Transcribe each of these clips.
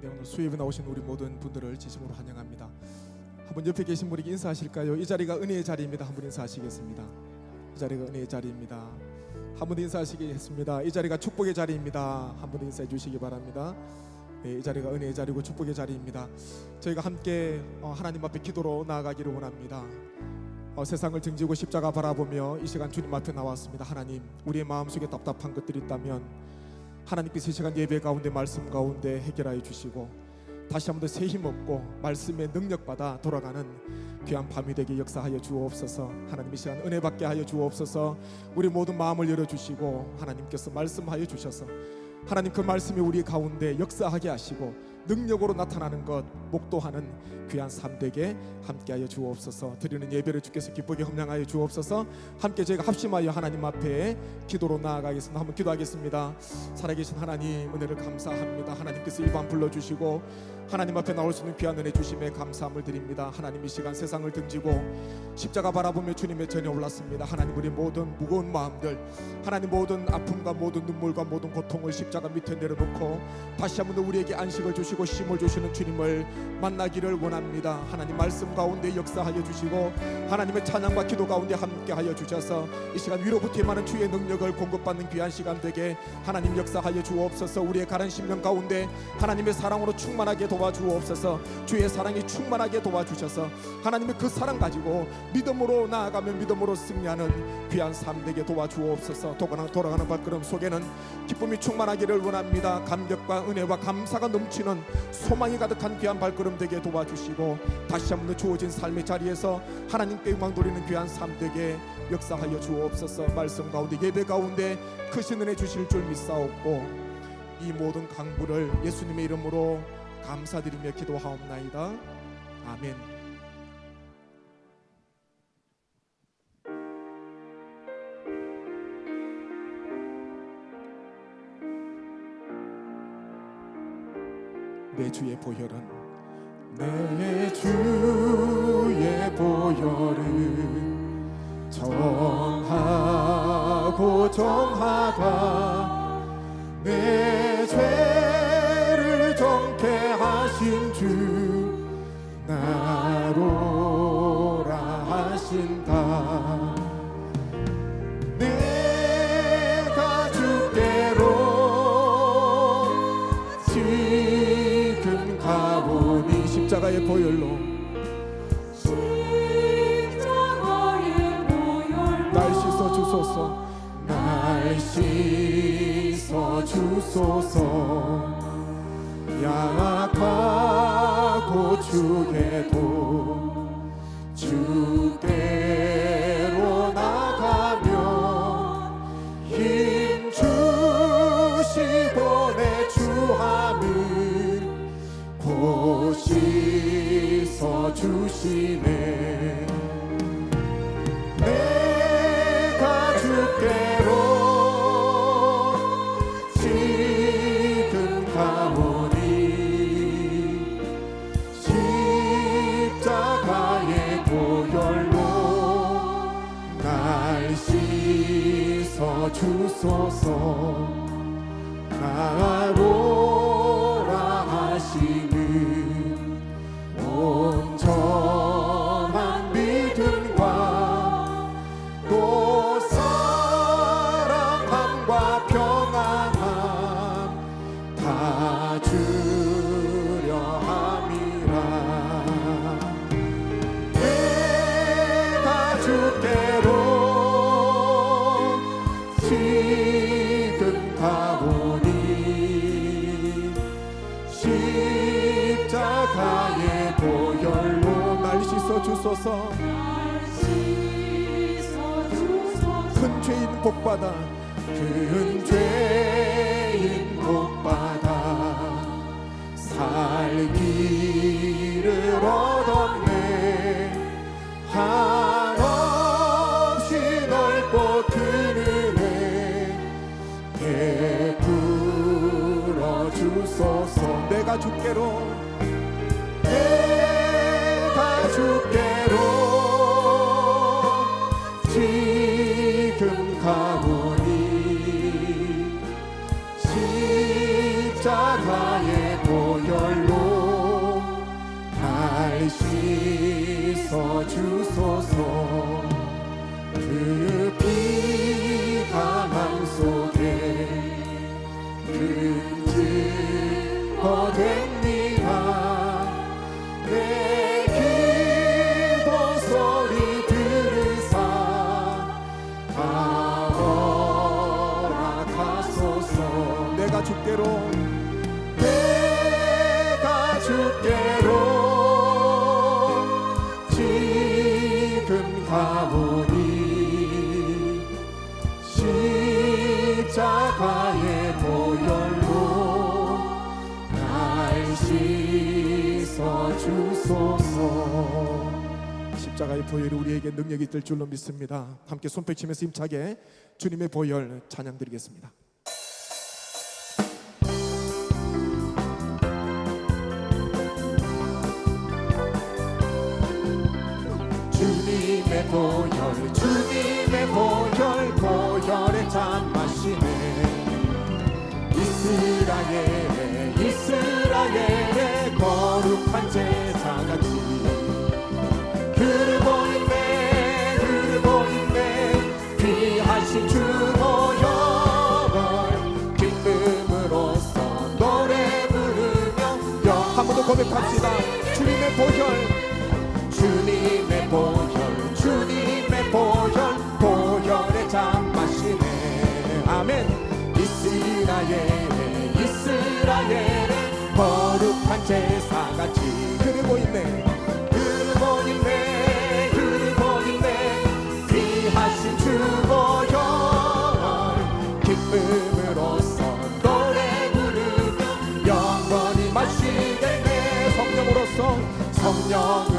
네, 오늘 수입에 나오신 우리 모든 분들을 진심으로 환영합니다. 한번 옆에 계신 분에게 인사하실까요? 이 자리가 은혜의 자리입니다. 한번 인사하시겠습니다. 이 자리가 은혜의 자리입니다. 한번 인사하시겠습니다. 이 자리가 축복의 자리입니다. 한번 인사해 주시기 바랍니다. 네, 이 자리가 은혜의 자리고 축복의 자리입니다. 저희가 함께 어, 하나님 앞에 기도로 나아가기를 원합니다. 어, 세상을 등지고 십자가 바라보며 이 시간 주님 앞에 나왔습니다. 하나님, 우리의 마음속에 답답한 것들이 있다면 하나님께서 이 시간 예배 가운데 말씀 가운데 해결하여 주시고 다시 한번 더 새 힘 얻고 말씀의 능력 받아 돌아가는 귀한 밤이 되게 역사하여 주옵소서. 하나님 이 시간 은혜 받게 하여 주옵소서. 우리 모든 마음을 열어 주시고 하나님께서 말씀하여 주셔서 하나님 그 말씀이 우리 가운데 역사하게 하시고 능력으로 나타나는 것 목도하는 귀한 삶 되게 함께하여 주옵소서. 드리는 예배를 주께서 기쁘게 험량하여 주옵소서. 함께 저희가 합심하여 하나님 앞에 기도로 나아가겠습니다. 한번 기도하겠습니다. 살아계신 하나님 은혜를 감사합니다. 하나님께서 이밤 불러주시고 하나님 앞에 나올 수 있는 귀한 은혜 주심에 감사함을 드립니다. 하나님 이 시간 세상을 등지고 십자가 바라보며 주님의 전에 올랐습니다. 하나님 우리 모든 무거운 마음들 하나님 모든 아픔과 모든 눈물과 모든 고통을 십자가 밑에 내려놓고 다시 한번 더 우리에게 안식을 주시고 쉼을 주시는 주님을 만나기를 원합니다. 하나님 말씀 가운데 역사하여 주시고 하나님의 찬양과 기도 가운데 함께하여 주셔서 이 시간 위로부터 임하는 주의 능력을 공급받는 귀한 시간 되게 하나님 역사하여 주옵소서. 우리의 가른 심령 가운데 하나님의 사랑으로 충만하게 도와주옵소서. 주의 사랑이 충만하게 도와주셔서 하나님의 그 사랑 가지고 믿음으로 나아가면 믿음으로 승리하는 귀한 삶 되게 도와주옵소서. 돌아가는, 발걸음 속에는 기쁨이 충만하 기를 원합니다. 감격과 은혜와 감사가 넘치는 소망이 가득한 귀한 발걸음 되게 도와주시고 다시 한번 더 주어진 삶의 자리에서 하나님께 영광 돌리는 귀한 삶 되게 역사하여 주옵소서. 말씀 가운데 예배 가운데 크신 은혜 주실 줄 믿사옵고 이 모든 강부를 예수님의 이름으로 감사드리며 기도하옵나이다. 아멘 내 주의 보혈은? 내 주의 보혈은 정하고 정하다. 내 죄 십자가의 보혈로. 날 씻어 주소서. 날 씻어 주소서. 약하고 주게도 씻어 가보니 십자가의 보혈로 날 씻어 주소서. 날 씻어 주소서. 큰 죄인 복받아 큰 죄인 복받아. 살기를 얻 내가 주께로 내가 주께로 지금 가보니 십자가의 보혈로 날 씻어 주소서 그 피. 주께로 내가 주께로 지금 가오니 십자가의 보혈로 날 씻어 주소서 십자가의 보혈이 우리에게 능력이 될 줄로 믿습니다. 함께 손뼉치면서 힘차게 주님의 보혈 찬양 드리겠습니다. 고백합시다. 주님의 보혈. 주님의 보혈. Seigneur.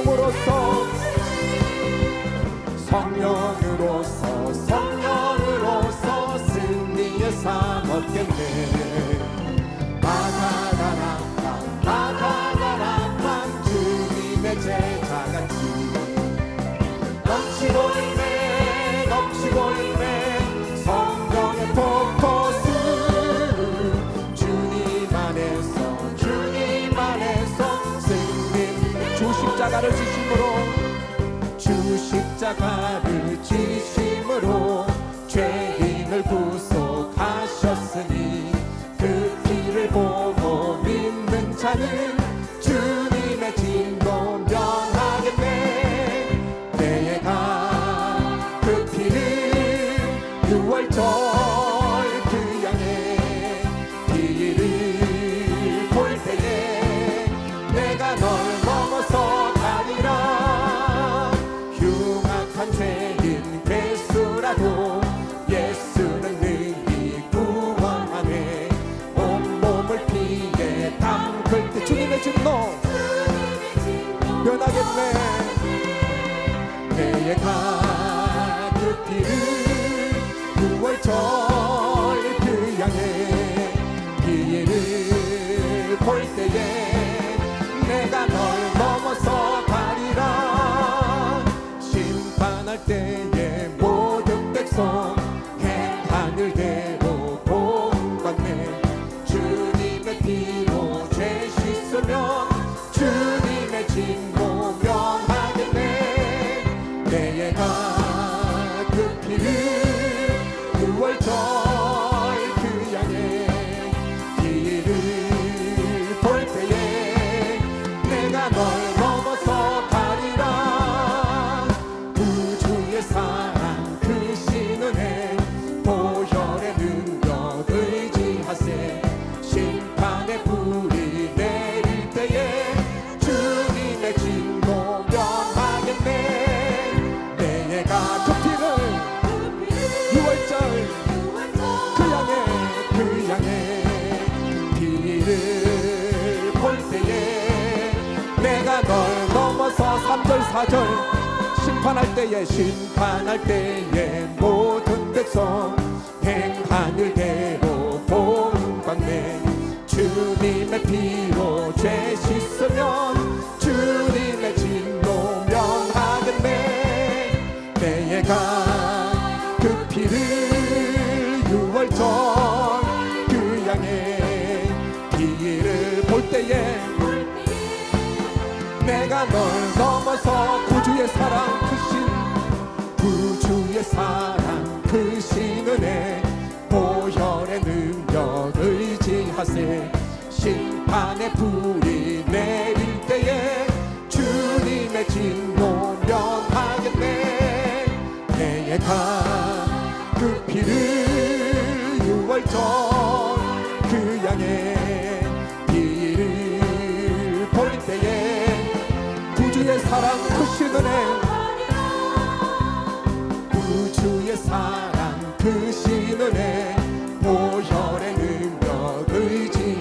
amoroso. 나를 지심으로 주 십자가를 지심으로 죄인을 구속하셨으니 그 피를 보고 믿는 자는 주님의 진노 변하겠네 내가 그 피를 유월절 나의 가급기를 9월절 그 양의 기회를 볼 때에 내가 널 넘어서 가리라 심판할 때에 3절 4절. 심판할 때에 심판할 때에 모든 백성 행하늘 대로 복받네 주님의 피로 죄 씻으면 주님의 진노 명하겠네. 내가 그 피를 유월절 그 양의 비를 볼 때에 내가 널 주의 사랑 크신. 구주의 사랑 크신 은혜. 보혈의 능력 의지하세. 심판의 불이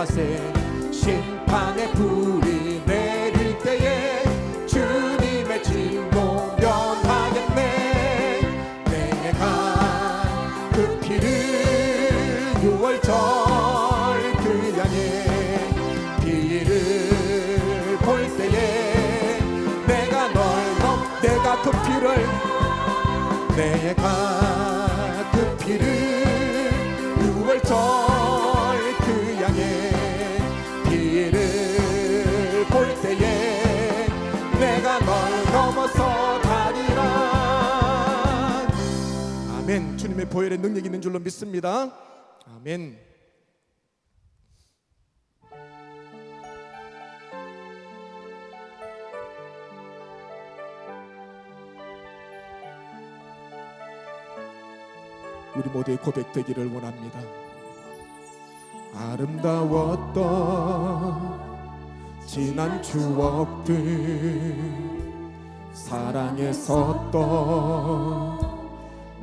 하세 심판의 불이 내릴 때에 주님의 진노 명하겠네. 내가 그 피를 유월절 그 양의 비를 볼 때에 내가 널 넘, 내가 그 피를 내가 주님의 보혈의 능력이 있는 줄로 믿습니다 아멘 우리 모두의 고백되기를 원합니다. 아름다웠던 지난 추억들 사랑했었던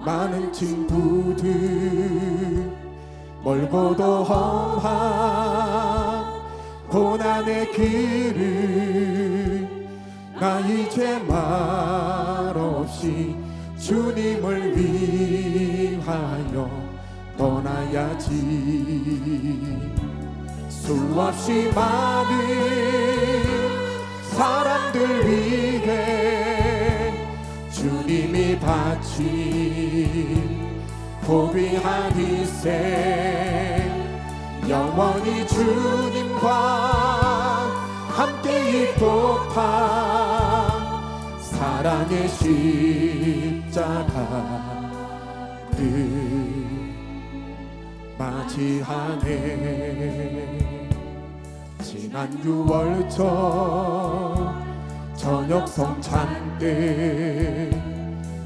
많은 친구들 멀고도 험한 고난의 길을 나 이제 말없이 주님을 위하여 떠나야지. 수없이 많은 사람들 위해 주님이 바친 고귀한 희생 영원히 주님과 함께 있도록 사랑의 십자가를 맞이하네. 지난 6월절 저녁 성찬 때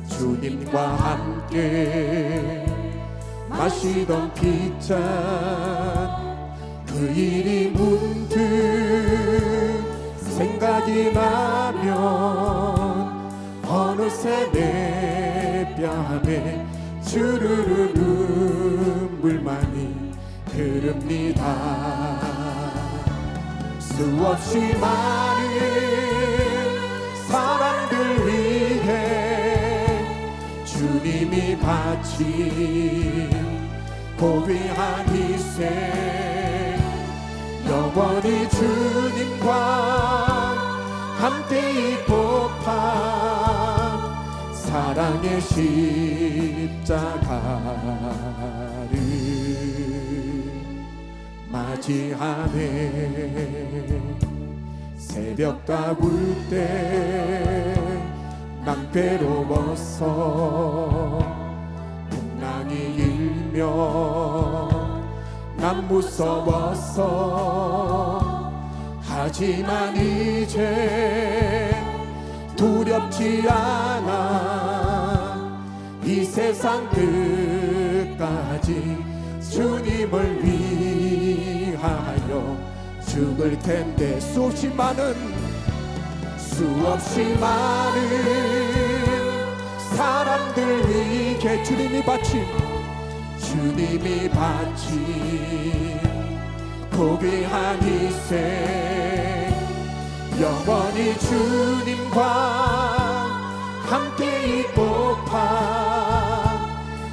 주님과 함께 마시던 빗잔 그 일이 문득 생각이 나면 어느새 내 뺨에 주르르 눈물만이 흐릅니다. 수없이 많은 주님이 바친 고귀한 희생. 영원히 주님과 함께 이 복판 사랑의 십자가를 맞이하네. 새벽과 불때 낭패로워서 풍랑이 일며 난 무서웠어 하지만 이제 두렵지 않아. 이 세상 끝까지 주님을 위하여 죽을 텐데 수없이 많은 수없이 많은 사람들 위해 주님이 바친 주님이 바친 고귀한 희생 영원히 주님과 함께 이 복판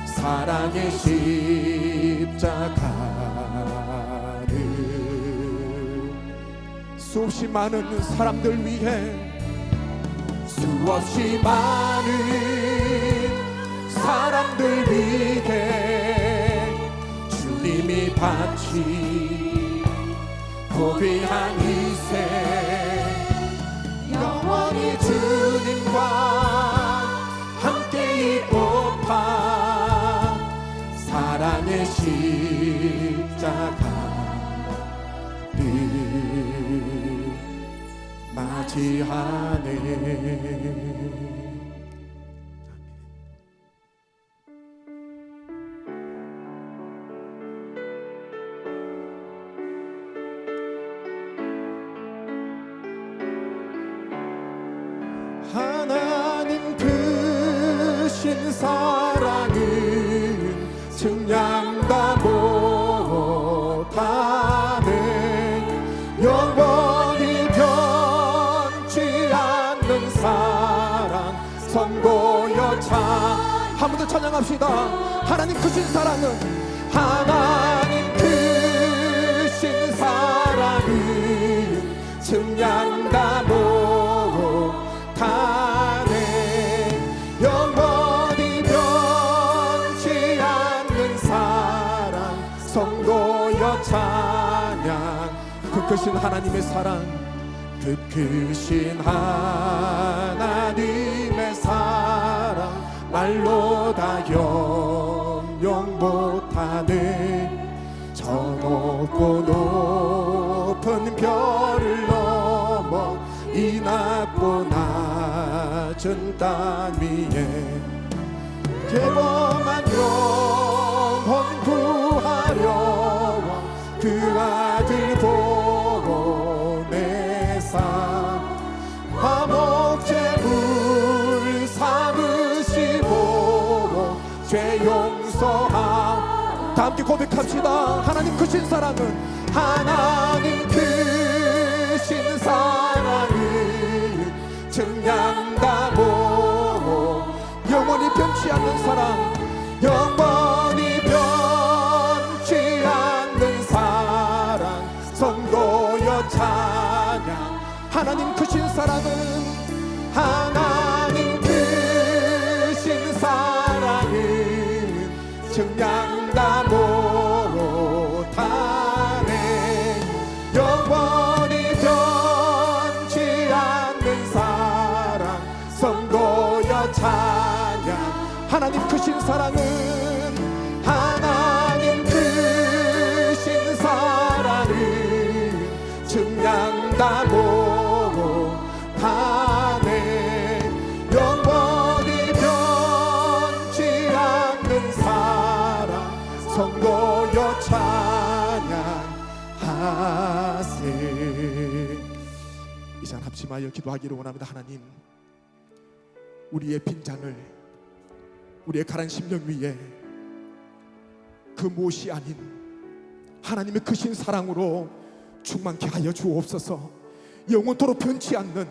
사랑의 십자가 수없이 많은 사람들 위해 수없이 많은 사람들 위해 주님이 바친 고귀한 희생 영원히 주님과 함께 이 복판 사랑의 십 맞이하네 찬양합시다. 하나님 크신 사랑은 하나님 크신 사랑은 증량다 못하네 영원히 변치 않는 사랑 성도여 찬양. 그 크신 하나님의 사랑 그 크신 하나님 낮은 땅 위에 대범한 영혼 구하려 그 아들 보내사 화목제물 삼으시고 죄 용서하 다 함께 고백합시다. 하나님 크신 사랑은 하나님 않는 사랑 합심하여 기도하기를 원합니다. 하나님 우리의 빈잔을 우리의 가란 심령 위에 그 무엇이 아닌 하나님의 크신 사랑으로 충만케 하여 주옵소서. 영원토록 변치 않는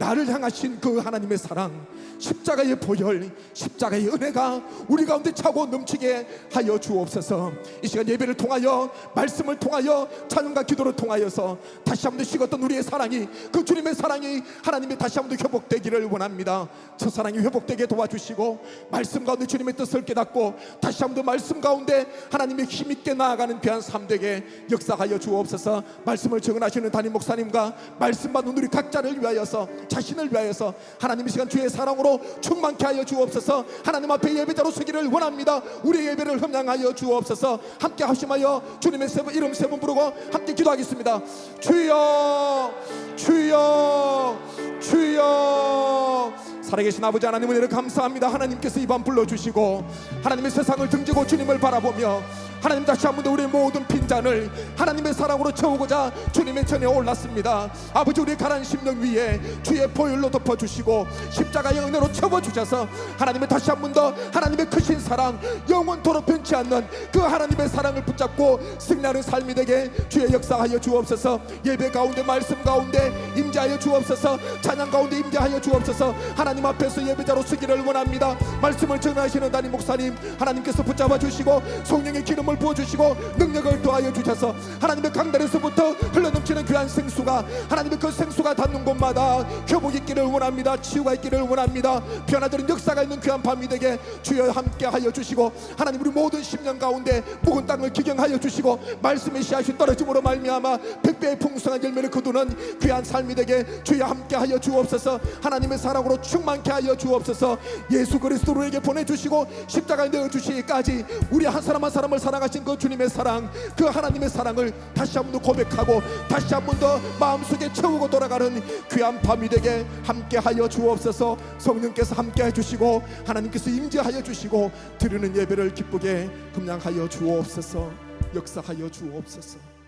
나를 향하신 그 하나님의 사랑 십자가의 보혈 십자가의 은혜가 우리 가운데 차고 넘치게 하여 주옵소서. 이 시간 예배를 통하여 말씀을 통하여 찬양과 기도를 통하여서 다시 한번 식었던 우리의 사랑이 그 주님의 사랑이 하나님의 다시 한번 회복되기를 원합니다. 저 사랑이 회복되게 도와주시고 말씀 가운데 주님의 뜻을 깨닫고 다시 한번 말씀 가운데 하나님의 힘 있게 나아가는 귀한 삶 되게 역사하여 주옵소서. 말씀을 증언하시는 담임 목사님과 말씀 받는 우리 각자를 위하여서 자신을 위하여서 하나님 이 시간 주의 사랑으로 충만케 하여 주옵소서. 하나님 앞에 예배자로 서기를 원합니다. 우리 예배를 흠양하여 주옵소서. 함께 하심하여 주님의 세 번, 이름 세 번 부르고 함께 기도하겠습니다. 주여 주여 주여 살아계신 아버지 하나님 은혜를 감사합니다. 하나님께서 이밤 불러주시고 하나님의 세상을 등지고 주님을 바라보며 하나님 다시 한 번 더 우리의 모든 빈잔을 하나님의 사랑으로 채우고자 주님의 전에 올랐습니다. 아버지 우리의 가난 심령 위에 주의 보혈로 덮어주시고 십자가의 은혜로 채워주셔서 하나님의 다시 한 번 더 하나님의 크신 사랑 영원토록 변치 않는 그 하나님의 사랑을 붙잡고 승리하는 삶이 되게 주의 역사하여 주옵소서. 예배 가운데 말씀 가운데 임재하여 주옵소서. 찬양 가운데 임재하여 주옵소서. 하나님 앞에서 예배자로 서기를 원합니다. 말씀을 전하시는 담임 목사님 하나님께서 붙잡아 주시고 성령의 기름을 부어 주시고 능력을 더하여 주셔서 하나님의 강단에서부터 흘러넘치는 귀한 생수가 하나님의 그 생수가 닿는 곳마다 회복이 있기를 원합니다. 치유가 있기를 원합니다. 변화되는 역사가 있는 귀한 밤이 되게 주여 함께 하여 주시고 하나님 우리 모든 심령 가운데 묵은 땅을 기경하여 주시고 말씀의 씨앗이 떨어짐으로 말미암아 백배의 풍성한 열매를 거두는 귀한 삶이 되게 주여 함께 하여 주옵소서. 하나님의 사랑으로 충 만케 하여 주옵소서. 예수 그리스도로 에게 보내주시고 십자가에 내어주시기까지 우리 한 사람 한 사람을 사랑하신 그 주님의 사랑 그 하나님의 사랑을 다시 한 번 더 고백하고 다시 한 번 더 마음속에 채우고 돌아가는 귀한 밤이 되게 함께 하여 주옵소서. 성령께서 함께 해 주시고 하나님께서 임재하여 주시고 드리는 예배를 기쁘게 금양하여 주옵소서. 역사하여 주옵소서